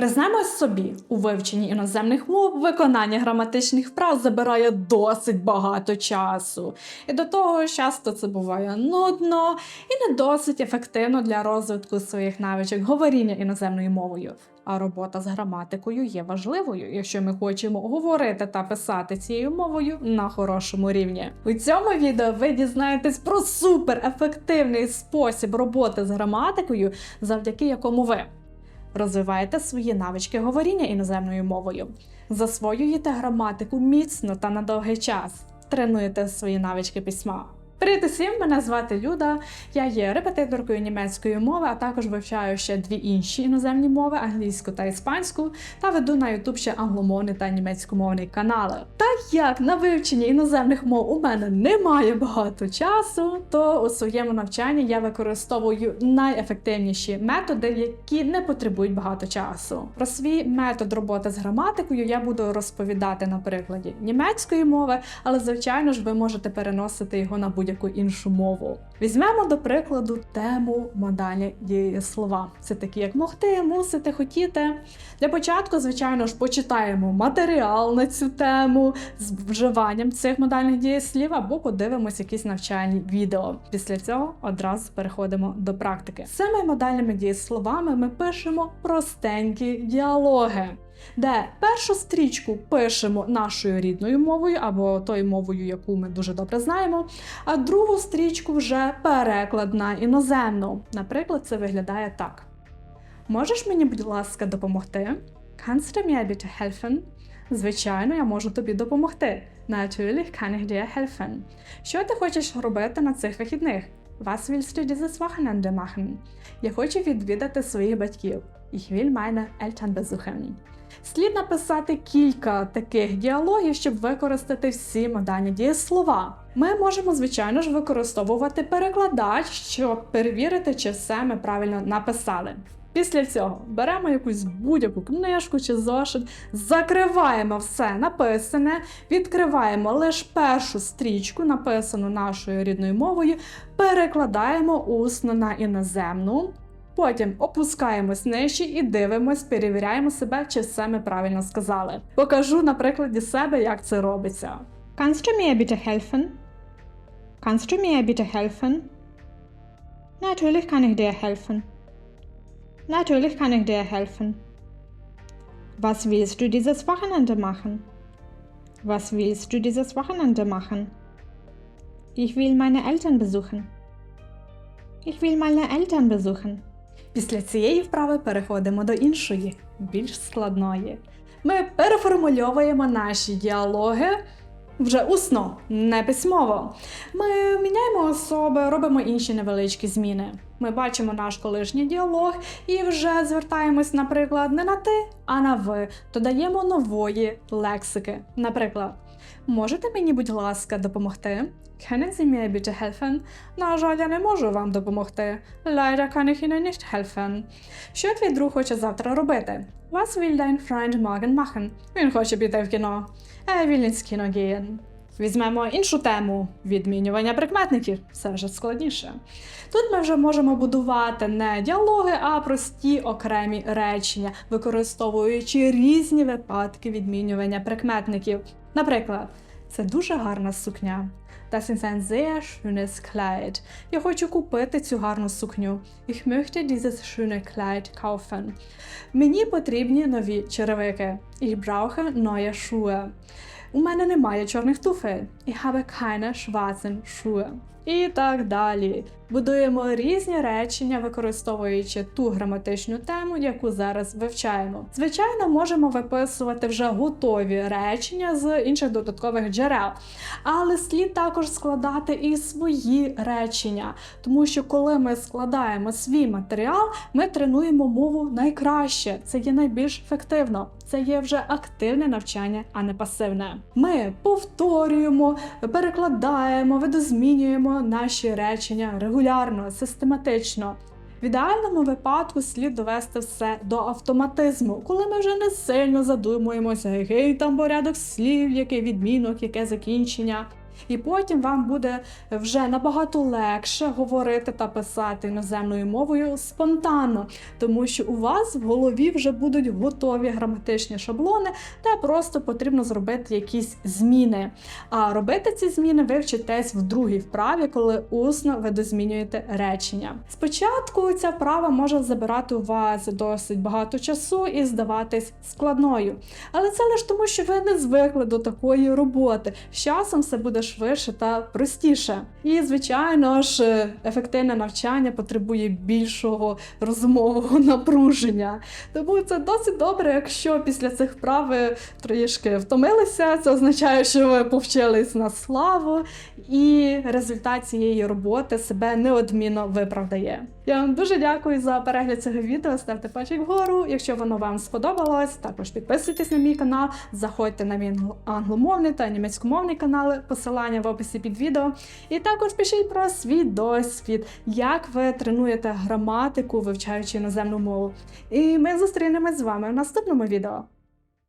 Признаємось собі, у вивченні іноземних мов виконання граматичних вправ забирає досить багато часу. І до того часто це буває нудно і не досить ефективно для розвитку своїх навичок говоріння іноземною мовою. А робота з граматикою є важливою, якщо ми хочемо говорити та писати цією мовою на хорошому рівні. У цьому відео ви дізнаєтесь про суперефективний спосіб роботи з граматикою, завдяки якому ви розвиваєте свої навички говоріння іноземною мовою, засвоюєте граматику міцно та на довгий час, тренуєте свої навички письма. Привіт усім, мене звати Люда. Я є репетиторкою німецької мови, а також вивчаю ще дві інші іноземні мови англійську та іспанську, та веду на YouTube ще англомовний та німецькомовний канали. Так як на вивченні іноземних мов у мене немає багато часу, то у своєму навчанні я використовую найефективніші методи, які не потребують багато часу. Про свій метод роботи з граматикою я буду розповідати на прикладі німецької мови, але звичайно ж ви можете переносити його на будь будь-яку іншу мову. Візьмемо до прикладу тему модальні дієслова. Це такі, як могти, мусити, хотіти. Для початку, звичайно ж, почитаємо матеріал на цю тему з вживанням цих модальних дієслів або подивимось якісь навчальні відео. Після цього одразу переходимо до практики. З Цими модальними дієсловами ми пишемо простенькі діалоги де першу стрічку пишемо нашою рідною мовою або тою мовою, яку ми дуже добре знаємо, а другу стрічку вже переклад на іноземну. Наприклад, це виглядає так: Можеш мені, будь ласка, допомогти? Kannst du mir bitte helfen? Звичайно, я можу тобі допомогти. Natürlich kann ich dir helfen. Що ти хочеш робити на цих вихідних? Was willst du dieses Wochenende machen? Я хочу відвідати своїх батьків. Ich will meine Eltern besuchen. Слід написати кілька таких діалогів, щоб використати всі модальні дієслова. Ми можемо, звичайно ж, використовувати перекладач, щоб перевірити, чи все ми правильно написали. Після цього беремо якусь будь-яку книжку чи зошит, закриваємо все написане, відкриваємо лише першу стрічку, написану нашою рідною мовою, перекладаємо усно на іноземну. Потім опускаємось нижче і дивимось, перевіряємо себе, чи все ми правильно сказали. Покажу на прикладі себе, як це робиться. Kannst du mir bitte helfen? Kannst du mir bitte helfen? Natürlich kann ich dir helfen. Natürlich kann ich dir helfen. Was willst du dieses Wochenende machen? Was willst du dieses Wochenende machen? Ich will meine Eltern besuchen. Ich will meine Eltern besuchen. Після цієї вправи переходимо до іншої, більш складної. Ми переформульовуємо наші діалоги вже усно, не письмово. Ми міняємо особи, робимо інші невеличкі зміни. Ми бачимо наш колишній діалог і вже звертаємось, наприклад, не на ти, а на ви. Додаємо нової лексики. Наприклад, можете мені, будь ласка, допомогти? Können Sie mir bitte helfen? На жаль, я не можу вам допомогти. Leider kann ich Ihnen nicht helfen. Що твій друг хоче завтра робити? Was will dein Freund morgen machen? Він хоче піти в кіно. Er will ins Kino gehen. Візьмемо іншу тему відмінювання прикметників. Це вже складніше. Тут ми вже можемо будувати не діалоги, а прості окремі речення, використовуючи різні випадки відмінювання прикметників. Наприклад, це дуже гарна сукня. Das ist ein sehr schönes Kleid. Я хочу купити цю гарну сукню. Ich möchte dieses schöne Kleid kaufen. Мені потрібні нові черевики. Ich brauche neue Schuhe. У мене немає чорних туфель. Ich habe keine schwarzen Schuhe. І так далі. Будуємо різні речення, використовуючи ту граматичну тему, яку зараз вивчаємо. Звичайно, можемо виписувати вже готові речення з інших додаткових джерел, але слід також складати і свої речення, тому що коли ми складаємо свій матеріал, ми тренуємо мову найкраще. Це є найбільш ефективно. Це є вже активне навчання, а не пасивне. Ми повторюємо, перекладаємо, видозмінюємо наші речення регулярно, систематично. В ідеальному випадку слід довести все до автоматизму, коли ми вже не сильно задумуємося, який там порядок слів, який відмінок, яке закінчення. І потім вам буде вже набагато легше говорити та писати іноземною мовою спонтанно, тому що у вас в голові вже будуть готові граматичні шаблони, та просто потрібно зробити якісь зміни. А робити ці зміни ви вчитесь в другій вправі, коли усно ви дозмінюєте речення. Спочатку ця вправа може забирати у вас досить багато часу і здаватись складною. Але це лише тому, що ви не звикли до такої роботи. З часом все буде швидше та простіше. І, звичайно ж, ефективне навчання потребує більшого розумового напруження. Тому це досить добре, якщо після цих вправ ви трішки втомилися. Це означає, що ви повчились на славу, і результат цієї роботи себе неодмінно виправдає. Я вам дуже дякую за перегляд цього відео. Ставте пальчик вгору. Якщо воно вам сподобалось, також підписуйтесь на мій канал, заходьте на мій англомовний та німецькомовний канали, посилання в описі під відео. І також пишіть про свій досвід, як ви тренуєте граматику, вивчаючи іноземну мову. І ми зустрінемось з вами в наступному відео.